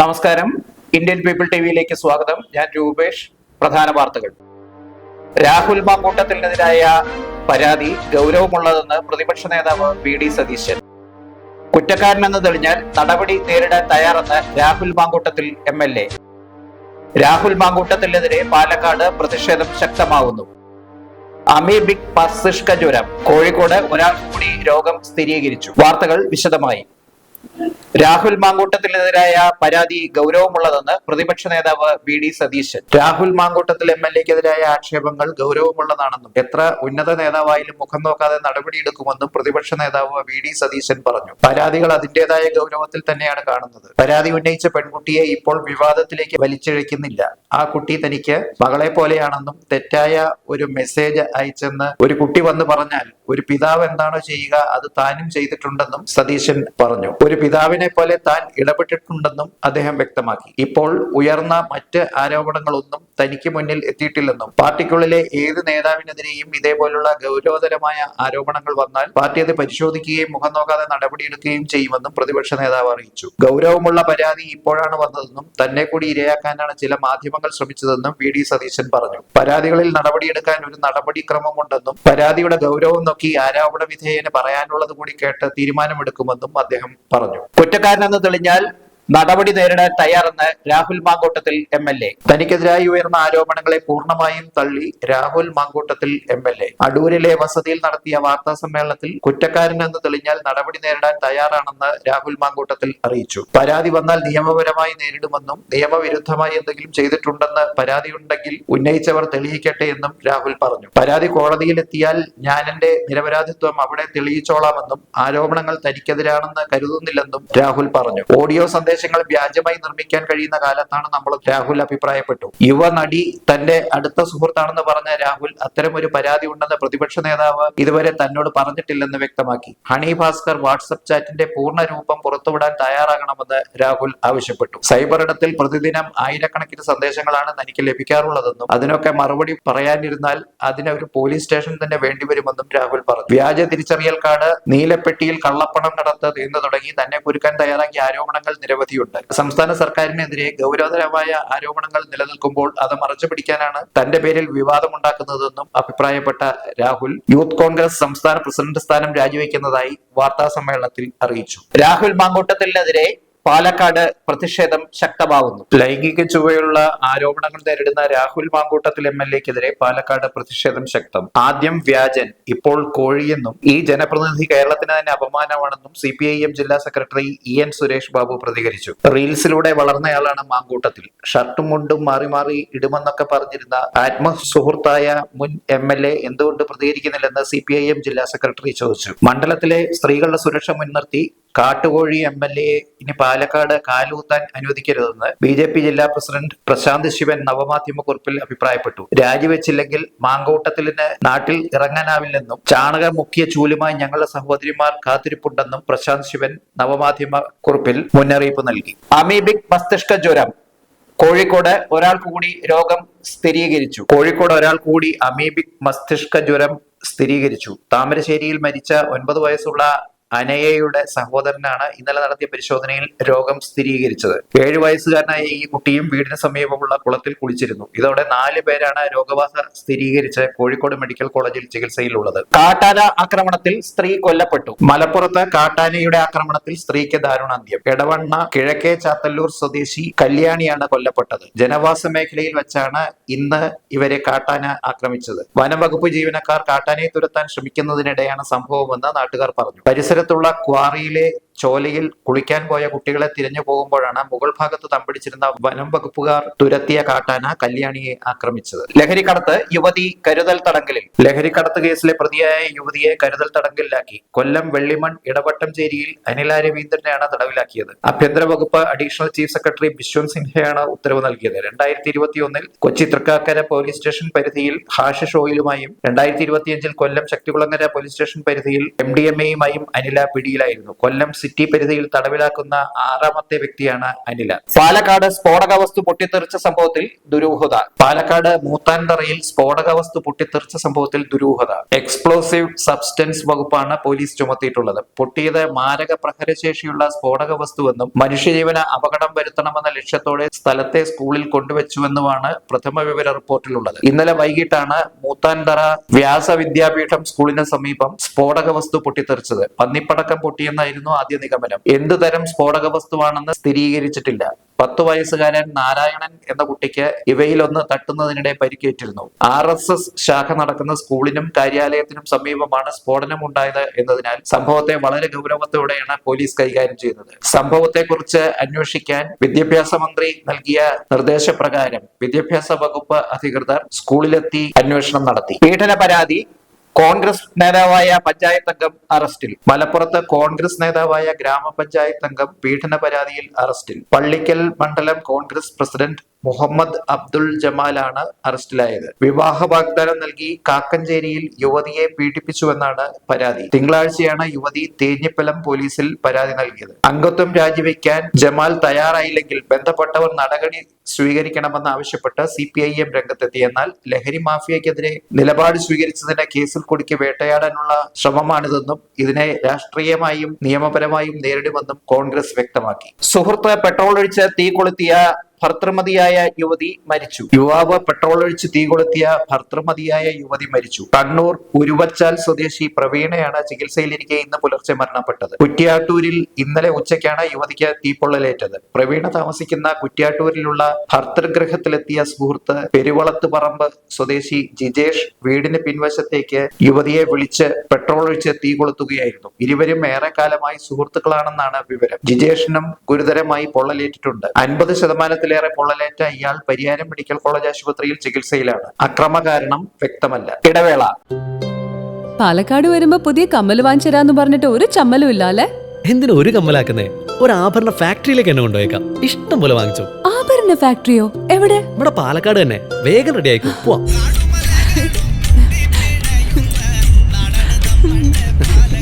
നമസ്കാരം. Indian people ടിവിയിലേക്ക് സ്വാഗതം. ഞാൻ രൂപേഷ്. പ്രധാന വാർത്തകൾ. രാഹുൽ മാക്കൂട്ടത്തിനെതിരായ പരാതി ഗൗരവമുള്ളതെന്ന് പ്രതിപക്ഷ നേതാവ് വി ഡി സതീശൻ. കുറ്റക്കാരനെന്ന് തെളിഞ്ഞാൽ നടപടി നേരിടാൻ തയ്യാറെന്ന് Rahul Mankoottathil M L A. Rahul മാങ്കൂട്ടത്തിനെതിരെ Palakkad പ്രതിഷേധം ശക്തമാവുന്നു. അമീബിക് മസ്തിഷ്ക ജ്വരം കോഴിക്കോട് ഒരാൾ കൂടി രോഗം സ്ഥിരീകരിച്ചു. വാർത്തകൾ വിശദമായി. രാഹുൽ മാങ്കൂട്ടത്തിനെതിരായ പരാതി ഗൗരവമുള്ളതെന്ന് പ്രതിപക്ഷ നേതാവ് V D Satheesan. Rahul Mankoottathil M L എക്കെതിരായ ആക്ഷേപങ്ങൾ ഗൗരവമുള്ളതാണെന്നും എത്ര ഉന്നത നേതാവായാലും മുഖം നോക്കാതെ നടപടിയെടുക്കുമെന്നും പ്രതിപക്ഷ നേതാവ് വി ഡി സതീശൻ പറഞ്ഞു. പരാതികൾ അതിന്റേതായ ഗൗരവത്തിൽ തന്നെയാണ് കാണുന്നത്. പരാതി ഉന്നയിച്ച പെൺകുട്ടിയെ ഇപ്പോൾ വിവാദത്തിലേക്ക് വലിച്ചിഴയ്ക്കുന്നില്ല. ആ കുട്ടി തനിക്ക് മകളെ പോലെയാണെന്നും തെറ്റായ ഒരു മെസ്സേജ് അയച്ചെന്ന് ഒരു കുട്ടി വന്ന് പറഞ്ഞാൽ ഒരു പിതാവ് എന്താണോ ചെയ്യുക അത് താനും ചെയ്തിട്ടുണ്ടെന്നും സതീശൻ പറഞ്ഞു. ഒരു പിതാവിനെ പോലെ താൻ ഇടപെട്ടിട്ടുണ്ടെന്നും അദ്ദേഹം വ്യക്തമാക്കി. ഇപ്പോൾ ഉയർന്ന മറ്റ് ആരോപണങ്ങളൊന്നും തനിക്ക് മുന്നിൽ എത്തിയിട്ടില്ലെന്നും പാർട്ടിക്കുള്ളിലെ ഏത് നേതാവിനെതിരെയും ഇതേപോലുള്ള ഗൗരവതരമായ ആരോപണങ്ങൾ വന്നാൽ പാർട്ടി അത് പരിശോധിക്കുകയും മുഖം നോക്കാതെ നടപടിയെടുക്കുകയും ചെയ്യുമെന്നും പ്രതിപക്ഷ നേതാവ് അറിയിച്ചു. ഗൗരവമുള്ള പരാതി ഇപ്പോഴാണ് വന്നതെന്നും തന്നെ കൂടി ഇരയാക്കാനാണ് ചില മാധ്യമങ്ങൾ ശ്രമിച്ചതെന്നും വി. ഡി. സതീശൻ പറഞ്ഞു. പരാതികളിൽ നടപടിയെടുക്കാൻ ഒരു നടപടിക്രമമുണ്ടെന്നും പരാതിയുടെ ഗൗരവം നോക്കി ആരോപണ വിധേയന് പറയാനുള്ളത് കൂടി കേട്ട് തീരുമാനമെടുക്കുമെന്നും അദ്ദേഹം പറഞ്ഞു. കുറ്റക്കാരനെന്ന് തെളിഞ്ഞാൽ നടപടി നേരിടാൻ തയ്യാറെന്ന് Rahul Mankoottathil M L A. തനിക്കെതിരായി ഉയർന്ന ആരോപണങ്ങളെ പൂർണമായും തള്ളി Rahul Mankoottathil M L A. അടൂരിലെ വസതിയിൽ നടത്തിയ വാർത്താ സമ്മേളനത്തിൽ കുറ്റക്കാരനെന്ന് തെളിഞ്ഞാൽ നടപടി നേരിടാൻ തയ്യാറാണെന്ന് രാഹുൽ മാങ്കോട്ടത്തിൽ അറിയിച്ചു. പരാതി വന്നാൽ നിയമപരമായി നേരിടുമെന്നും നിയമവിരുദ്ധമായി എന്തെങ്കിലും ചെയ്തിട്ടുണ്ടെന്ന് പരാതിയുണ്ടെങ്കിൽ ഉന്നയിച്ചവർ തെളിയിക്കട്ടെ എന്നും രാഹുൽ പറഞ്ഞു. പരാതി കോടതിയിലെത്തിയാൽ ഞാൻ എന്റെ നിരപരാധിത്വം അവിടെ തെളിയിച്ചോളാമെന്നും ആരോപണങ്ങൾ തനിക്കെതിരാണെന്ന് കരുതുന്നില്ലെന്നും രാഹുൽ പറഞ്ഞു. ഓഡിയോ സന്ദേശങ്ങൾ വ്യാജമായി നിർമ്മിക്കാൻ കഴിയുന്ന കാലത്താണ് നമ്മൾ രാഹുൽ അഭിപ്രായപ്പെട്ടു. യുവ നടി തന്റെ അടുത്ത സുഹൃത്താണെന്ന് പറഞ്ഞ രാഹുൽ അത്തരം ഒരു പരാതി ഉണ്ടെന്ന് പ്രതിപക്ഷ നേതാവ് ഇതുവരെ തന്നോട് പറഞ്ഞിട്ടില്ലെന്ന് വ്യക്തമാക്കി. ഹണി ഭാസ്കർ വാട്സപ്പ് ചാറ്റിന്റെ പൂർണ രൂപം പുറത്തുവിടാൻ തയ്യാറാകണമെന്ന് രാഹുൽ ആവശ്യപ്പെട്ടു. സൈബർ ഇടത്തിൽ പ്രതിദിനം ആയിരക്കണക്കിന് സന്ദേശങ്ങളാണ് തനിക്ക് ലഭിക്കാറുള്ളതെന്നും അതിനൊക്കെ മറുപടി പറയാനിരുന്നാൽ അതിന് ഒരു പോലീസ് സ്റ്റേഷൻ തന്നെ വേണ്ടിവരുമെന്നും രാഹുൽ പറഞ്ഞു. വ്യാജ തിരിച്ചറിയൽ കാർഡ് നീലപ്പെട്ടിയിൽ കള്ളപ്പണം നടത്തത് തീർന്നു തുടങ്ങി തന്നെ കുരുക്കാൻ തയ്യാറാക്കിയ ആരോപണങ്ങൾ നിരവധിയുണ്ട്. സംസ്ഥാന സർക്കാരിനെതിരെ ഗൗരവതരമായ ആരോപണങ്ങൾ നിലനിൽക്കുമ്പോൾ അത് മറച്ചു പിടിക്കാനാണ് തന്റെ പേരിൽ വിവാദമുണ്ടാക്കുന്നതെന്നും അഭിപ്രായപ്പെട്ട രാഹുൽ യൂത്ത് കോൺഗ്രസ് സംസ്ഥാന പ്രസിഡന്റ് സ്ഥാനം രാജിവെക്കുന്നതായി വാർത്താ സമ്മേളനത്തിൽ അറിയിച്ചു. രാഹുൽ മാങ്കൂട്ടത്തിനെതിരെ പാലക്കാട് പ്രതിഷേധം ശക്തമാവുന്നു. ലൈംഗിക ചുവയുള്ള ആരോപണങ്ങൾ നേരിടുന്ന രാഹുൽ മാങ്കൂട്ടത്തിൽ എം എൽ എക്കെതിരെ പാലക്കാട് പ്രതിഷേധം ശക്തം. ആദ്യം വ്യാജൻ ഇപ്പോൾ കോഴിയെന്നും ഈ ജനപ്രതിനിധി കേരളത്തിന് തന്നെ അപമാനമാണെന്നും സി പി ഐ എം ജില്ലാ secretary E N Suresh Babu പ്രതികരിച്ചു. റീൽസിലൂടെ വളർന്നയാളാണ് മാങ്കൂട്ടത്തിൽ. ഷർട്ടും മുണ്ടും മാറി മാറി ഇടുമെന്നൊക്കെ പറഞ്ഞിരുന്ന ആത്മസുഹൃത്തായ മുൻ എം എൽ എ എന്തുകൊണ്ട് പ്രതികരിക്കുന്നില്ലെന്ന് സി പി ഐ എം ജില്ലാ സെക്രട്ടറി ചോദിച്ചു. മണ്ഡലത്തിലെ സ്ത്രീകളുടെ സുരക്ഷ മുൻനിർത്തി കാട്ടുകോഴി എം എൽ എ ഇനി പാലക്കാട് കാലൂത്താൻ അനുവദിക്കരുതെന്ന് ബി ജെ പി ജില്ലാ പ്രസിഡന്റ് പ്രശാന്ത് ശിവൻ നവമാധ്യമ കുറിപ്പിൽ അഭിപ്രായപ്പെട്ടു. രാജിവെച്ചില്ലെങ്കിൽ മാങ്കൂട്ടത്തിലിന് നാട്ടിൽ ഇറങ്ങാനാവില്ലെന്നും ചാണക മുക്കിയ ചൂലുമായി ഞങ്ങളുടെ സഹോദരിമാർ കാത്തിരിപ്പുണ്ടെന്നും പ്രശാന്ത് ശിവൻ നവമാധ്യമ കുറിപ്പിൽ മുന്നറിയിപ്പ് നൽകി. അമീബിക് മസ്തിഷ്ക ജ്വരം. കോഴിക്കോട് ഒരാൾ കൂടി രോഗം സ്ഥിരീകരിച്ചു. കോഴിക്കോട് ഒരാൾ കൂടി അമീബിക് മസ്തിഷ്ക ജ്വരം സ്ഥിരീകരിച്ചു. താമരശ്ശേരിയിൽ മരിച്ച ഒൻപത് വയസ്സുള്ള അനയയുടെ സഹോദരനാണ് ഇന്നലെ നടത്തിയ പരിശോധനയിൽ രോഗം സ്ഥിരീകരിച്ചത്. ഏഴു വയസ്സുകാരനായ ഈ കുട്ടിയും വീടിന് സമീപമുള്ള കുളത്തിൽ കുളിച്ചിരുന്നു. ഇതോടെ നാല് പേരാണ് രോഗബാധ സ്ഥിരീകരിച്ച് കോഴിക്കോട് മെഡിക്കൽ കോളേജിൽ ചികിത്സയിലുള്ളത്. കാട്ടാന ആക്രമണത്തിൽ സ്ത്രീ കൊല്ലപ്പെട്ടു. മലപ്പുറത്ത് കാട്ടാനയുടെ ആക്രമണത്തിൽ സ്ത്രീക്ക് ദാരുണാന്ത്യം. എടവണ്ണ കിഴക്കേ ചാത്തല്ലൂർ സ്വദേശി കല്യാണിയാണ് കൊല്ലപ്പെട്ടത്. ജനവാസ മേഖലയിൽ വെച്ചാണ് ഇന്ന് ഇവരെ കാട്ടാന ആക്രമിച്ചത്. വനംവകുപ്പ് ജീവനക്കാർ കാട്ടാനയെ തുരത്താൻ ശ്രമിക്കുന്നതിനിടെയാണ് സംഭവമെന്ന് നാട്ടുകാർ പറഞ്ഞു. പരിസരത്തുള്ള ക്വാറിയിലെ ചോലയിൽ കുളിക്കാൻ പോയ കുട്ടികളെ തിരഞ്ഞു പോകുമ്പോഴാണ് മുകൾ ഭാഗത്ത് തമ്പടിച്ചിരുന്ന വനം വകുപ്പുകാർ തുരത്തിയ കാട്ടാന കല്യാണിയെ ആക്രമിച്ചത്. ലഹരിക്കടത്ത് യുവതി കരുതൽ തടങ്കലിൽ. ലഹരിക്കടത്ത് കേസിലെ പ്രതിയായ യുവതിയെ കരുതൽ തടങ്കലിലാക്കി. കൊല്ലം വെള്ളിമൺ ഇടവട്ടം ചേരിയിൽ അനില രവീന്ദ്രനെയാണ് തടവിലാക്കിയത്. ആഭ്യന്തര വകുപ്പ് അഡീഷണൽ ചീഫ് സെക്രട്ടറി ബിശ്വന്ത് സിൻഹയാണ് ഉത്തരവ് നൽകിയത്. രണ്ടായിരത്തി ഇരുപത്തിയൊന്നിൽ കൊച്ചി തൃക്കാക്കര പോലീസ് സ്റ്റേഷൻ പരിധിയിൽ ഹാഷിഷ് ഷോയിലുമായും രണ്ടായിരത്തി ഇരുപത്തിയഞ്ചിൽ കൊല്ലം ശക്തികുളങ്ങര പോലീസ് സ്റ്റേഷൻ പരിധിയിൽ എം ഡി എം എയുമായും അനില പിടിയിലായിരുന്നു. കൊല്ലം സിറ്റി പരിധിയിൽ തടവിലാക്കുന്ന ആറാമത്തെ വ്യക്തിയാണ് അനില. പാലക്കാട് സ്ഫോടക വസ്തു പൊട്ടിത്തെറിച്ച സംഭവത്തിൽ ദുരൂഹത. പാലക്കാട് മൂത്താൻതറയിൽ സ്ഫോടക വസ്തു പൊട്ടിത്തെറിച്ച സംഭവത്തിൽ ദുരൂഹത. എക്സ്പ്ലോസീവ് സബ്സ്റ്റൻസ് വകുപ്പാണ് പോലീസ് ചുമത്തിയിട്ടുള്ളത്. പൊട്ടിയത് മാരക പ്രഹരശേഷിയുള്ള സ്ഫോടക വസ്തുവെന്നും മനുഷ്യജീവന് അപകടം വരുത്തണമെന്ന ലക്ഷ്യത്തോടെ സ്ഥലത്തെ സ്കൂളിൽ കൊണ്ടുവച്ചുവെന്നുമാണ് പ്രഥമ വിവര റിപ്പോർട്ടിലുള്ളത്. ഇന്നലെ വൈകിട്ടാണ് മൂത്താൻതറ വ്യാസ വിദ്യാപീഠം സ്കൂളിന് സമീപം സ്ഫോടക വസ്തു പൊട്ടിത്തെറിച്ചത്. പന്നിപ്പടക്കം പൊട്ടിയെന്നായിരുന്നു ആദ്യ നിഗമനം എന്തു തരം സ്ഫോടക വസ്തുവാണെന്ന് സ്ഥിരീകരിച്ചിട്ടില്ല. പത്തു വയസ്സുകാരൻ നാരായണൻ എന്ന കുട്ടിക്ക് ഇവയിലൊന്ന് തട്ടുന്നതിനിടെ പരിക്കേറ്റിരുന്നു. ആർ എസ് എസ് ശാഖ നടക്കുന്ന സ്കൂളിനും കാര്യാലയത്തിനും സമീപമാണ് സ്ഫോടനം ഉണ്ടായത് എന്നതിനാൽ സംഭവത്തെ വളരെ ഗൗരവത്തോടെയാണ് പോലീസ് കൈകാര്യം ചെയ്യുന്നത് സംഭവത്തെക്കുറിച്ച് അന്വേഷിക്കാൻ വിദ്യാഭ്യാസ മന്ത്രി നൽകിയ നിർദ്ദേശപ്രകാരം വിദ്യാഭ്യാസ വകുപ്പ് അധികൃതർ സ്കൂളിലെത്തി അന്വേഷണം നടത്തി. പീഡന പരാതി കോൺഗ്രസ് നേതാവായ പഞ്ചായത്ത് അംഗം അറസ്റ്റിൽ. മലപ്പുറത്ത് കോൺഗ്രസ് നേതാവായ ഗ്രാമപഞ്ചായത്ത് അംഗം പീഡന പരാതിയിൽ അറസ്റ്റിൽ. പള്ളിക്കൽ മണ്ഡലം കോൺഗ്രസ് പ്രസിഡന്റ് മുഹമ്മദ് അബ്ദുൾ ജമാലാണ് അറസ്റ്റിലായത്. വിവാഹ വാഗ്ദാനം നൽകി കാക്കഞ്ചേരിയിൽ യുവതിയെ പീഡിപ്പിച്ചുവെന്നാണ് പരാതി. തിങ്കളാഴ്ചയാണ് യുവതി തേഞ്ഞിപ്പലം പോലീസിൽ പരാതി നൽകിയത്. അംഗത്വം രാജിവെക്കാൻ ജമാൽ തയ്യാറായില്ലെങ്കിൽ ബന്ധപ്പെട്ടവർ നടപടി സ്വീകരിക്കണമെന്ന് ആവശ്യപ്പെട്ട് സി പി ഐ എം രംഗത്തെത്തി. എന്നാൽ ലഹരി മാഫിയക്കെതിരെ നിലപാട് സ്വീകരിച്ചതിന്റെ കേസിൽ കുടുക്കി വേട്ടയാടാനുള്ള ശ്രമമാണിതെന്നും ഇതിനെ രാഷ്ട്രീയമായും നിയമപരമായും നേരിടുമെന്നും കോൺഗ്രസ് വ്യക്തമാക്കി. സുഹൃത്ത് പെട്രോൾ ഒഴിച്ച് തീ കൊളുത്തിയ ഭർത്തൃമതിയായ യുവതി മരിച്ചു. യുവാവ് പെട്രോൾ ഒഴിച്ച് തീ കൊളുത്തിയ ഭർത്തൃമതിയായ യുവതി മരിച്ചു. കണ്ണൂർ ഉരുവച്ചാൽ സ്വദേശി പ്രവീണയാണ് ചികിത്സയിലിരിക്കെ ഇന്ന് പുലർച്ചെ മരണപ്പെട്ടത്. കുറ്റ്യാട്ടൂരിൽ ഇന്നലെ ഉച്ചയ്ക്കാണ് യുവതിക്ക് തീപ്പൊള്ളലേറ്റത്. പ്രവീണ താമസിക്കുന്ന കുറ്റ്യാട്ടൂരിലുള്ള ഭർത്തൃഗൃഹത്തിലെത്തിയ സുഹൃത്ത് പെരുവളത്ത് പറമ്പ് സ്വദേശി ജിജേഷ് വീടിന് പിൻവശത്തേക്ക് യുവതിയെ വിളിച്ച് പെട്രോൾ ഒഴിച്ച് തീ കൊളുത്തുകയായിരുന്നു. ഇരുവരും ഏറെക്കാലമായി സുഹൃത്തുക്കളാണെന്നാണ് വിവരം. ജിജേഷിനും ഗുരുതരമായി പൊള്ളലേറ്റിട്ടുണ്ട്. അൻപത് ശതമാനത്തിലേറെ പൊള്ളലേറ്റ ഇയാൾ പരിയാരം മെഡിക്കൽ കോളേജ് ആശുപത്രിയിൽ ചികിത്സയിലാണ്. അക്രമ കാരണം വ്യക്തമല്ല. ഇടവേള. പാലക്കാട് വരുമ്പോ പുതിയ കമ്മൽ വാങ്ങിച്ചരാന്ന് പറഞ്ഞിട്ട് ഒരു ചമ്മലും ഇല്ല അല്ലെ എന്തിനു ഒരു കമ്മലാക്കുന്നേ? ഒരു ആഭരണ ഫാക്ടറിയിലേക്ക് എന്നെ കൊണ്ടുപോയേക്കാം. ഇഷ്ടം പോലെ വാങ്ങിച്ചു. ആഭരണ ഫാക്ടറിയോ? എവിടെ? ഇവിടെ പാലക്കാട് തന്നെ. വേഗം റെഡി ആയിക്കോ. പോവാം.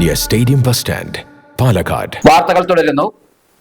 near stadium bus stand Palakkad വാർത്തകൾ തുടരുന്നു.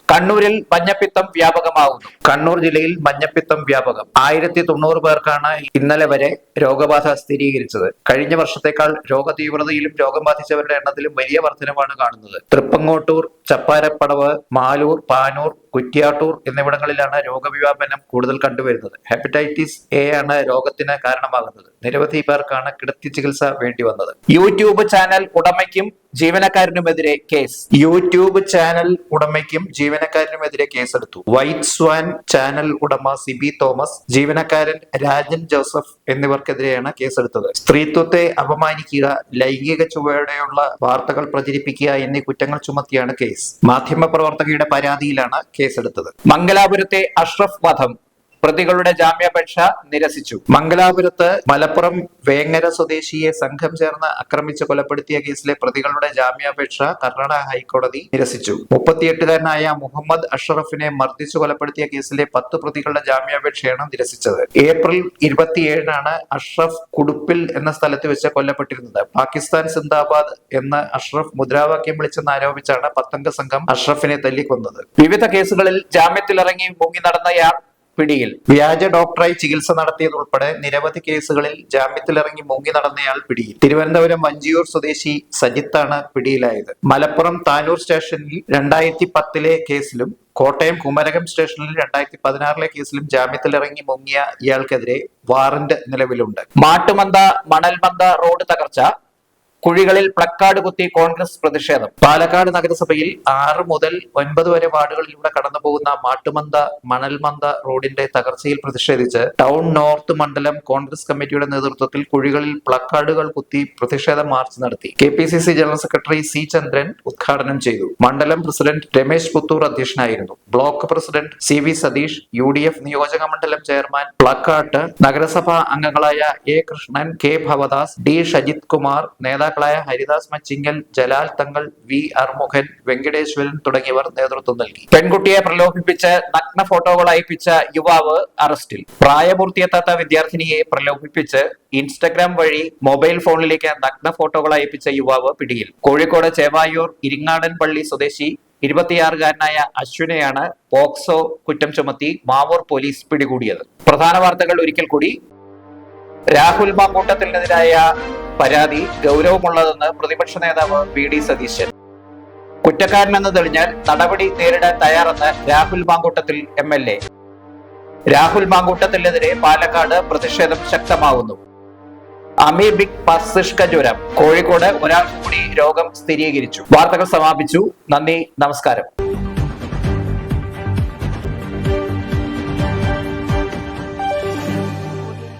കണ്ണൂരിൽ മഞ്ഞപ്പിത്തം വ്യാപകമാകുന്നു കണ്ണൂർ ജില്ലയിൽ മഞ്ഞപ്പിത്തം വ്യാപകം. ആയിരത്തി തൊണ്ണൂറ് പേർക്കാണ് ഇന്നലെ വരെ രോഗബാധ സ്ഥിരീകരിച്ചത്. കഴിഞ്ഞ വർഷത്തേക്കാൾ രോഗതീവ്രതയിലും രോഗം ബാധിച്ചവരുടെ എണ്ണത്തിലും വലിയ വർധനമാണ് കാണുന്നത്. തൃപ്പങ്ങോട്ടൂർ ചപ്പാരപ്പടവ് മാലൂർ പാനൂർ കുറ്റ്യാട്ടൂർ എന്നിവിടങ്ങളിലാണ് രോഗവ്യാപനം കൂടുതൽ കണ്ടുവരുന്നത്. ഹെപ്പറ്റൈറ്റിസ് എ ആണ് രോഗത്തിന് കാരണമാകുന്നത്. നിരവധി പേർക്കാണ് കിടത്തി ചികിത്സ വേണ്ടി വന്നത്. യൂട്യൂബ് ചാനൽ ഉടമയ്ക്കും ജീവനക്കാരനുമെതിരെ കേസ്. യൂട്യൂബ് ചാനൽ ഉടമയ്ക്കും ജീവനക്കാരനുമെതിരെ കേസെടുത്തു. വൈറ്റ് സ്വാൻ ചാനൽ ഉടമ സിബി തോമസ് ജീവനക്കാരൻ രാജൻ ജോസഫ് എന്നിവർക്കെതിരെയാണ് കേസെടുത്തത്. സ്ത്രീത്വത്തെ അപമാനിക്കുക ലൈംഗിക ചുവയോടെയുള്ള വാർത്തകൾ പ്രചരിപ്പിക്കുക എന്നീ കുറ്റങ്ങൾ ചുമത്തിയാണ് കേസ്. മാധ്യമപ്രവർത്തകയുടെ പരാതിയിലാണ് കേസെടുത്തത്. മംഗലാപുരത്തെ അഷ്റഫ് വധം പ്രതികളുടെ ജാമ്യാപേക്ഷ നിരസിച്ചു. മംഗലാപുരത്ത് മലപ്പുറം വേങ്ങര സ്വദേശിയെ സംഘം ചേർന്ന് ആക്രമിച്ച് കൊലപ്പെടുത്തിയ കേസിലെ പ്രതികളുടെ ജാമ്യാപേക്ഷ കർണാടക ഹൈക്കോടതി നിരസിച്ചു. മുപ്പത്തിയെട്ടുകാരനായ മുഹമ്മദ് അഷറഫിനെ മർദ്ദിച്ചു കൊലപ്പെടുത്തിയ കേസിലെ പത്ത് പ്രതികളുടെ ജാമ്യാപേക്ഷയാണ് നിരസിച്ചത്. ഏപ്രിൽ ഇരുപത്തിയേഴിനാണ് അഷ്റഫ് കുടുപ്പിൽ എന്ന സ്ഥലത്ത് വെച്ച് കൊല്ലപ്പെട്ടിരുന്നത്. പാകിസ്ഥാൻ സിന്ദാബാദ് എന്ന് അഷ്റഫ് മുദ്രാവാക്യം വിളിച്ചെന്ന് ആരോപിച്ചാണ് പത്തംഗ സംഘം അഷ്റഫിനെ തല്ലിക്കൊന്നത്. വിവിധ കേസുകളിൽ ജാമ്യത്തിലിറങ്ങി മുങ്ങി നടന്നയാൾ പിടിയിൽ. വ്യാജ ഡോക്ടറായി ചികിത്സ നടത്തിയതുൾപ്പെടെ നിരവധി കേസുകളിൽ ജാമ്യത്തിലിറങ്ങി മുങ്ങി നടന്നയാൾ പിടിയിൽ. തിരുവനന്തപുരം വഞ്ചിയൂർ സ്വദേശി സജിത്താണ് പിടിയിലായത്. മലപ്പുറം താനൂർ സ്റ്റേഷനിൽ രണ്ടായിരത്തി പത്തിലെ കേസിലും കോട്ടയം കുമരകം സ്റ്റേഷനിൽ രണ്ടായിരത്തി പതിനാറിലെ കേസിലും ജാമ്യത്തിലിറങ്ങി മുങ്ങിയ ഇയാൾക്കെതിരെ വാറന്റ് നിലവിലുണ്ട്. മാട്ടുമന്ത മണൽമന്ത റോഡ് തകർച്ച കുഴികളിൽ പ്ലക്കാർഡ് കുത്തി കോൺഗ്രസ് പ്രതിഷേധം. പാലക്കാട് നഗരസഭയിൽ ആറ് മുതൽ ഒൻപത് വരെ വാർഡുകളിലൂടെ കടന്നുപോകുന്ന മാട്ടുമന്ത മണൽമന്ത റോഡിന്റെ തകർച്ചയിൽ പ്രതിഷേധിച്ച് ടൗൺ നോർത്ത് മണ്ഡലം കോൺഗ്രസ് കമ്മിറ്റിയുടെ നേതൃത്വത്തിൽ കുഴികളിൽ പ്ലക്കാർഡുകൾ കുത്തി പ്രതിഷേധ മാർച്ച് നടത്തി. K general secretary C Chandran ഉദ്ഘാടനം ചെയ്തു. മണ്ഡലം പ്രസിഡന്റ് രമേശ് പുത്തൂർ അധ്യക്ഷനായിരുന്നു. Block president C V Satheesh U D F നിയോജക മണ്ഡലം ചെയർമാൻ പ്ലക്കാട്ട് നഗരസഭാ അംഗങ്ങളായ A Krishnan K Bhavadas D Shajith Kumar നേതാക്കളായ ഹരിദാസ് മച്ചിങ്ങൽ ജലാൽ തങ്ങൾ വി അർമുഖൻ വെങ്കടേശ്വരൻ തുടങ്ങിയവർ നേതൃത്വം നൽകി. പെൺകുട്ടിയെ പ്രലോഭിപ്പിച്ച് നഗ്ന ഫോട്ടോകൾ അയപ്പിച്ച യുവാവ് അറസ്റ്റിൽ. പ്രായപൂർത്തിയെത്താത്ത വിദ്യാർത്ഥിനിയെ പ്രലോഭിപ്പിച്ച് ഇൻസ്റ്റഗ്രാം വഴി മൊബൈൽ ഫോണിലേക്ക് നഗ്ന ഫോട്ടോകൾ അയപ്പിച്ച യുവാവ് പിടിയിൽ. കോഴിക്കോട് ചേവായൂർ ഇരിങ്ങാടൻ പള്ളി സ്വദേശി ഇരുപത്തിയാറുകാരനായ അശ്വിനെയാണ് പോക്സോ കുറ്റം ചുമത്തി മാവൂർ പോലീസ് പിടികൂടിയത്. പ്രധാന വാർത്തകൾ ഒരിക്കൽ കൂടി. രാഹുൽ മാങ്കൂട്ടത്തിനെതിരായ പരാതി ഗൗരവമുള്ളതെന്ന് പ്രതിപക്ഷ നേതാവ് വി ഡി സതീശൻ. കുറ്റക്കാരനെന്ന് തെളിഞ്ഞാൽ നടപടി നേരിടാൻ തയ്യാറെന്ന് Rahul Mankoottathil M L A. Rahul മാങ്കൂട്ടത്തിനെതിരെ Palakkad പ്രതിഷേധം ശക്തമാകുന്നു അമീബിക് പർസിഷ്ക ജ്വരം. കോഴിക്കോട് ഒരാൾ കൂടി രോഗം സ്ഥിരീകരിച്ചു. വാർത്തകൾ സമാപിച്ചു. നന്ദി നമസ്കാരം.